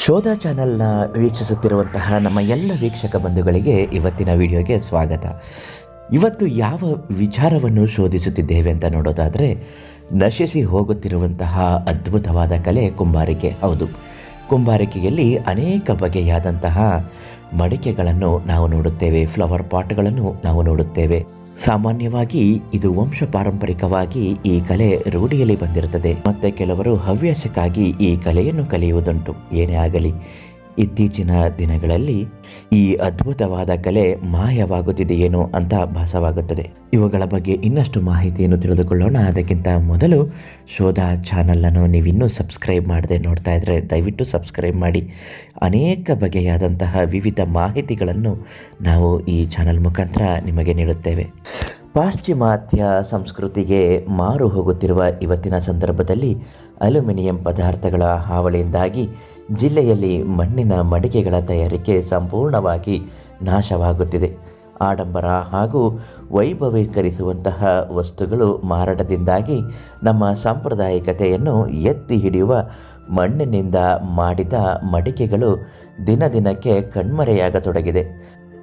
ಶೋಧ ಚಾನಲ್ನ ವೀಕ್ಷಿಸುತ್ತಿರುವಂತಹ ನಮ್ಮ ಎಲ್ಲ ವೀಕ್ಷಕ ಬಂಧುಗಳಿಗೆ ಇವತ್ತಿನ ವಿಡಿಯೋಗೆ ಸ್ವಾಗತ. ಇವತ್ತು ಯಾವ ವಿಚಾರವನ್ನು ಶೋಧಿಸುತ್ತಿದ್ದೇವೆ ಅಂತ ನೋಡೋದಾದರೆ, ನಶಿಸಿ ಹೋಗುತ್ತಿರುವಂತಹ ಅದ್ಭುತವಾದ ಕಲೆ ಕುಂಬಾರಿಕೆ. ಹೌದು, ಕುಂಬಾರಿಕೆಯಲ್ಲಿ ಅನೇಕ ಬಗೆಯಾದಂತಹ ಮಡಿಕೆಗಳನ್ನು ನಾವು ನೋಡುತ್ತೇವೆ, ಫ್ಲವರ್ ಪಾಟ್ಗಳನ್ನು ನಾವು ನೋಡುತ್ತೇವೆ. ಸಾಮಾನ್ಯವಾಗಿ ಇದು ವಂಶ ಪಾರಂಪರಿಕವಾಗಿ ಈ ಕಲೆ ರೂಢಿಯಲ್ಲಿ ಬಂದಿರುತ್ತದೆ. ಮತ್ತೆ ಕೆಲವರು ಹವ್ಯಾಸಕ್ಕಾಗಿ ಈ ಕಲೆಯನ್ನು ಕಲಿಯುವುದುಂಟು. ಏನೇ ಆಗಲಿ, ಇತ್ತೀಚಿನ ದಿನಗಳಲ್ಲಿ ಈ ಅದ್ಭುತವಾದ ಕಲೆ ಮಾಯವಾಗುತ್ತಿದೆಯೇನೋ ಅಂತ ಭಾಸವಾಗುತ್ತದೆ. ಇವುಗಳ ಬಗ್ಗೆ ಇನ್ನಷ್ಟು ಮಾಹಿತಿಯನ್ನು ತಿಳಿದುಕೊಳ್ಳೋಣ. ಅದಕ್ಕಿಂತ ಮೊದಲು ಶೋಧ ಚಾನಲನ್ನು ನೀವಿನ್ನೂ ಸಬ್ಸ್ಕ್ರೈಬ್ ಮಾಡದೆ ನೋಡ್ತಾ ಇದ್ದರೆ ದಯವಿಟ್ಟು ಸಬ್ಸ್ಕ್ರೈಬ್ ಮಾಡಿ. ಅನೇಕ ಬಗೆಯಾದಂತಹ ವಿವಿಧ ಮಾಹಿತಿಗಳನ್ನು ನಾವು ಈ ಚಾನಲ್ ಮುಖಾಂತರ ನಿಮಗೆ ನೀಡುತ್ತೇವೆ. ಪಾಶ್ಚಿಮಾತ್ಯ ಸಂಸ್ಕೃತಿಗೆ ಮಾರು ಹೋಗುತ್ತಿರುವ ಇವತ್ತಿನ ಸಂದರ್ಭದಲ್ಲಿ ಅಲ್ಯೂಮಿನಿಯಂ ಪದಾರ್ಥಗಳ ಹಾವಳಿಯಿಂದಾಗಿ ಜಿಲ್ಲೆಯಲ್ಲಿ ಮಣ್ಣಿನ ಮಡಿಕೆಗಳ ತಯಾರಿಕೆ ಸಂಪೂರ್ಣವಾಗಿ ನಾಶವಾಗುತ್ತಿದೆ. ಆಡಂಬರ ಹಾಗೂ ವೈಭವೀಕರಿಸುವಂತಹ ವಸ್ತುಗಳು ಮಾರಾಟದಿಂದಾಗಿ ನಮ್ಮ ಸಾಂಪ್ರದಾಯಿಕತೆಯನ್ನು ಎತ್ತಿ ಹಿಡಿಯುವ ಮಣ್ಣಿನಿಂದ ಮಾಡಿದ ಮಡಿಕೆಗಳು ದಿನ ದಿನಕ್ಕೆ ಕಣ್ಮರೆಯಾಗತೊಡಗಿದೆ.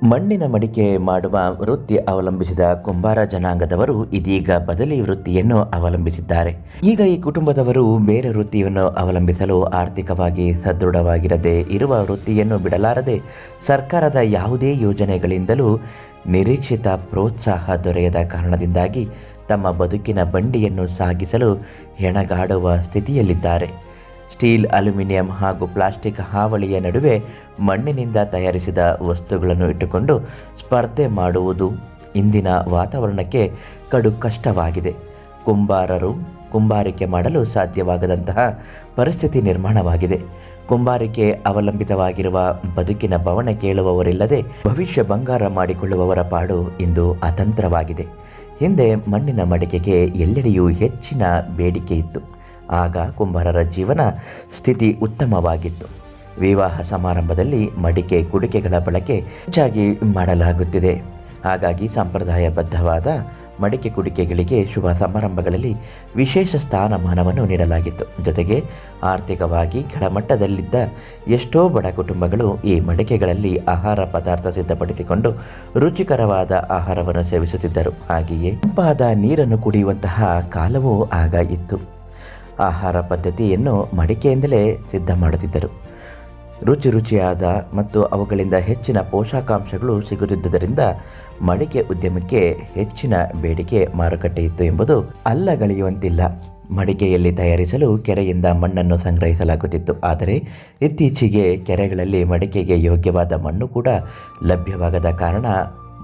ಮಣ್ಣಿನ ಮಡಿಕೆ ಮಾಡುವ ವೃತ್ತಿ ಅವಲಂಬಿಸಿದ ಕುಂಬಾರ ಜನಾಂಗದವರು ಇದೀಗ ಬದಲಿ ವೃತ್ತಿಯನ್ನು ಅವಲಂಬಿಸಿದ್ದಾರೆ. ಈಗ ಈ ಕುಟುಂಬದವರು ಬೇರೆ ವೃತ್ತಿಯನ್ನು ಅವಲಂಬಿಸಲು ಆರ್ಥಿಕವಾಗಿ ಸದೃಢವಾಗಿರದೆ ಇರುವ ವೃತ್ತಿಯನ್ನು ಬಿಡಲಾರದೆ ಸರ್ಕಾರದ ಯಾವುದೇ ಯೋಜನೆಗಳಿಂದಲೂ ನಿರೀಕ್ಷಿತ ಪ್ರೋತ್ಸಾಹ ದೊರೆಯದ ಕಾರಣದಿಂದಾಗಿ ತಮ್ಮ ಬದುಕಿನ ಬಂಡಿಯನ್ನು ಸಾಗಿಸಲು ಹೆಣಗಾಡುವ ಸ್ಥಿತಿಯಲ್ಲಿದ್ದಾರೆ. ಸ್ಟೀಲ್, ಅಲ್ಯೂಮಿನಿಯಂ ಹಾಗೂ ಪ್ಲಾಸ್ಟಿಕ್ ಹಾವಳಿಯ ನಡುವೆ ಮಣ್ಣಿನಿಂದ ತಯಾರಿಸಿದ ವಸ್ತುಗಳನ್ನು ಇಟ್ಟುಕೊಂಡು ಸ್ಪರ್ಧೆ ಮಾಡುವುದು ಇಂದಿನ ವಾತಾವರಣಕ್ಕೆ ಕಡು ಕಷ್ಟವಾಗಿದೆ. ಕುಂಬಾರರು ಕುಂಬಾರಿಕೆ ಮಾಡಲು ಸಾಧ್ಯವಾಗದಂತಹ ಪರಿಸ್ಥಿತಿ ನಿರ್ಮಾಣವಾಗಿದೆ. ಕುಂಬಾರಿಕೆ ಅವಲಂಬಿತವಾಗಿರುವ ಬದುಕಿನ ಬವಣೆ ಕೇಳುವವರಿಲ್ಲದೆ ಭವಿಷ್ಯ ಬಂಗಾರ ಮಾಡಿಕೊಳ್ಳುವವರ ಪಾಡು ಇಂದು ಅತಂತ್ರವಾಗಿದೆ. ಹಿಂದೆ ಮಣ್ಣಿನ ಮಡಿಕೆಗೆ ಎಲ್ಲೆಡೆಯೂ ಹೆಚ್ಚಿನ ಬೇಡಿಕೆ ಇತ್ತು. ಆಗ ಕುಂಬಾರರ ಜೀವನ ಸ್ಥಿತಿ ಉತ್ತಮವಾಗಿತ್ತು. ವಿವಾಹ ಸಮಾರಂಭದಲ್ಲಿ ಮಡಿಕೆ ಕುಡಿಕೆಗಳ ಬಳಕೆ ಹೆಚ್ಚಾಗಿ ಮಾಡಲಾಗುತ್ತಿದೆ. ಹಾಗಾಗಿ ಸಂಪ್ರದಾಯಬದ್ಧವಾದ ಮಡಿಕೆ ಕುಡಿಕೆಗಳಿಗೆ ಶುಭ ಸಮಾರಂಭಗಳಲ್ಲಿ ವಿಶೇಷ ಸ್ಥಾನಮಾನವನ್ನು ನೀಡಲಾಗಿತ್ತು. ಜೊತೆಗೆ ಆರ್ಥಿಕವಾಗಿ ಕೆಳಮಟ್ಟದಲ್ಲಿದ್ದ ಎಷ್ಟೋ ಬಡ ಕುಟುಂಬಗಳು ಈ ಮಡಿಕೆಗಳಲ್ಲಿ ಆಹಾರ ಪದಾರ್ಥ ಸಿದ್ಧಪಡಿಸಿಕೊಂಡು ರುಚಿಕರವಾದ ಆಹಾರವನ್ನು ಸೇವಿಸುತ್ತಿದ್ದರು. ಹಾಗೆಯೇ ತಂಪಾದ ನೀರನ್ನು ಕುಡಿಯುವಂತಹ ಕಾಲವೂ ಆಗ ಇತ್ತು ಆಹಾರ ಪದ್ಧತಿಯನ್ನು ಮಡಿಕೆಯಿಂದಲೇ ಸಿದ್ಧ ಮಾಡುತ್ತಿದ್ದರು. ರುಚಿ ರುಚಿಯಾದ ಮತ್ತು ಅವುಗಳಿಂದ ಹೆಚ್ಚಿನ ಪೋಷಕಾಂಶಗಳು ಸಿಗುತ್ತಿದ್ದುದರಿಂದ ಮಡಿಕೆ ಉದ್ಯಮಕ್ಕೆ ಹೆಚ್ಚಿನ ಬೇಡಿಕೆ ಮಾರುಕಟ್ಟೆಯಿತ್ತು ಎಂಬುದು ಅಲ್ಲಗಳೆಯುವಂತಿಲ್ಲ. ಮಡಿಕೆಯಲ್ಲಿ ತಯಾರಿಸಲು ಕೆರೆಯಿಂದ ಮಣ್ಣನ್ನು ಸಂಗ್ರಹಿಸಲಾಗುತ್ತಿತ್ತು. ಆದರೆ ಇತ್ತೀಚೆಗೆ ಕೆರೆಗಳಲ್ಲಿ ಮಡಿಕೆಗೆ ಯೋಗ್ಯವಾದ ಮಣ್ಣು ಕೂಡ ಲಭ್ಯವಾಗದ ಕಾರಣ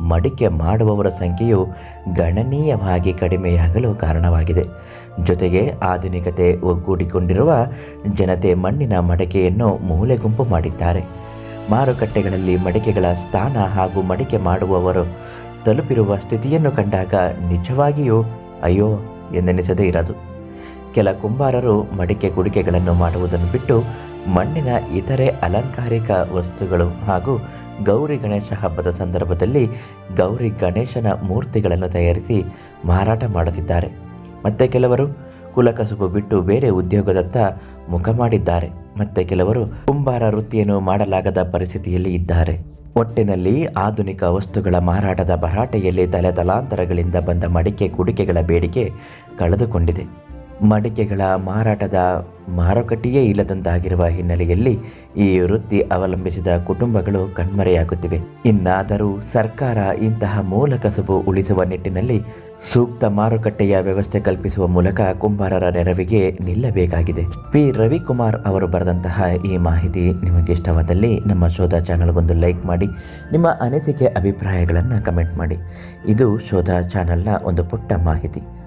ಮಡಿಕೆ ಮಾಡುವವರ ಸಂಖ್ಯೆಯು ಗಣನೀಯವಾಗಿ ಕಡಿಮೆಯಾಗಲು ಕಾರಣವಾಗಿದೆ. ಜೊತೆಗೆ ಆಧುನಿಕತೆ ಒಗ್ಗೂಡಿಕೊಂಡಿರುವ ಜನತೆ ಮಣ್ಣಿನ ಮಡಿಕೆಯನ್ನು ಮೂಲೆ ಗುಂಪು ಮಾಡಿದ್ದಾರೆ. ಮಾರುಕಟ್ಟೆಗಳಲ್ಲಿ ಮಡಿಕೆಗಳ ಸ್ಥಾನ ಹಾಗೂ ಮಡಿಕೆ ಮಾಡುವವರು ತಲುಪಿರುವ ಸ್ಥಿತಿಯನ್ನು ಕಂಡಾಗ ನಿಜವಾಗಿಯೂ ಅಯ್ಯೋ ಎಂದೆನಿಸದೇ ಇರದು. ಕೆಲ ಕುಂಬಾರರು ಮಡಿಕೆ ಕುಡಿಕೆಗಳನ್ನು ಮಾಡುವುದನ್ನು ಬಿಟ್ಟು ಮಣ್ಣಿನ ಇತರೆ ಅಲಂಕಾರಿಕ ವಸ್ತುಗಳು ಹಾಗೂ ಗೌರಿ ಗಣೇಶ ಹಬ್ಬದ ಸಂದರ್ಭದಲ್ಲಿ ಗೌರಿ ಗಣೇಶನ ಮೂರ್ತಿಗಳನ್ನು ತಯಾರಿಸಿ ಮಾರಾಟ ಮಾಡುತ್ತಿದ್ದಾರೆ. ಮತ್ತೆ ಕೆಲವರು ಕುಲಕಸುಬು ಬಿಟ್ಟು ಬೇರೆ ಉದ್ಯೋಗದತ್ತ ಮುಖ ಮಾಡಿದ್ದಾರೆ. ಮತ್ತೆ ಕೆಲವರು ಕುಂಬಾರ ವೃತ್ತಿಯನ್ನು ಮಾಡಲಾಗದ ಪರಿಸ್ಥಿತಿಯಲ್ಲಿ ಇದ್ದಾರೆ. ಒಟ್ಟಿನಲ್ಲಿ ಆಧುನಿಕ ವಸ್ತುಗಳ ಮಾರಾಟದ ಭರಾಟೆಯಲ್ಲಿ ತಲೆತಲಾಂತರಗಳಿಂದ ಬಂದ ಮಡಿಕೆ ಕುಡಿಕೆಗಳ ಬೇಡಿಕೆ ಕಳೆದುಕೊಂಡಿದೆ. ಮಡಿಕೆಗಳ ಮಾರಾಟದ ಮಾರುಕಟ್ಟೆಯೇ ಇಲ್ಲದಂತಾಗಿರುವ ಹಿನ್ನೆಲೆಯಲ್ಲಿ ಈ ವೃತ್ತಿ ಅವಲಂಬಿಸಿದ ಕುಟುಂಬಗಳು ಕಣ್ಮರೆಯಾಗುತ್ತಿವೆ. ಇನ್ನಾದರೂ ಸರ್ಕಾರ ಇಂತಹ ಮೂಲ ಕಸುಬು ಉಳಿಸುವ ನಿಟ್ಟಿನಲ್ಲಿ ಸೂಕ್ತ ಮಾರುಕಟ್ಟೆಯ ವ್ಯವಸ್ಥೆ ಕಲ್ಪಿಸುವ ಮೂಲಕ ಕುಂಬಾರರ ನೆರವಿಗೆ ನಿಲ್ಲಬೇಕಾಗಿದೆ. ಪಿ. ರವಿಕುಮಾರ್ ಅವರು ಬರೆದಂತಹ ಈ ಮಾಹಿತಿ ನಿಮಗೆ ಇಷ್ಟವಾದಲ್ಲಿ ನಮ್ಮ ಶೋಧ ಚಾನಲ್ಗೊಂದು ಲೈಕ್ ಮಾಡಿ, ನಿಮ್ಮ ಅನಿಸಿಕೆ, ಅಭಿಪ್ರಾಯಗಳನ್ನು ಕಮೆಂಟ್ ಮಾಡಿ. ಇದು ಶೋಧ ಚಾನಲ್ನ ಒಂದು ಪುಟ್ಟ ಮಾಹಿತಿ.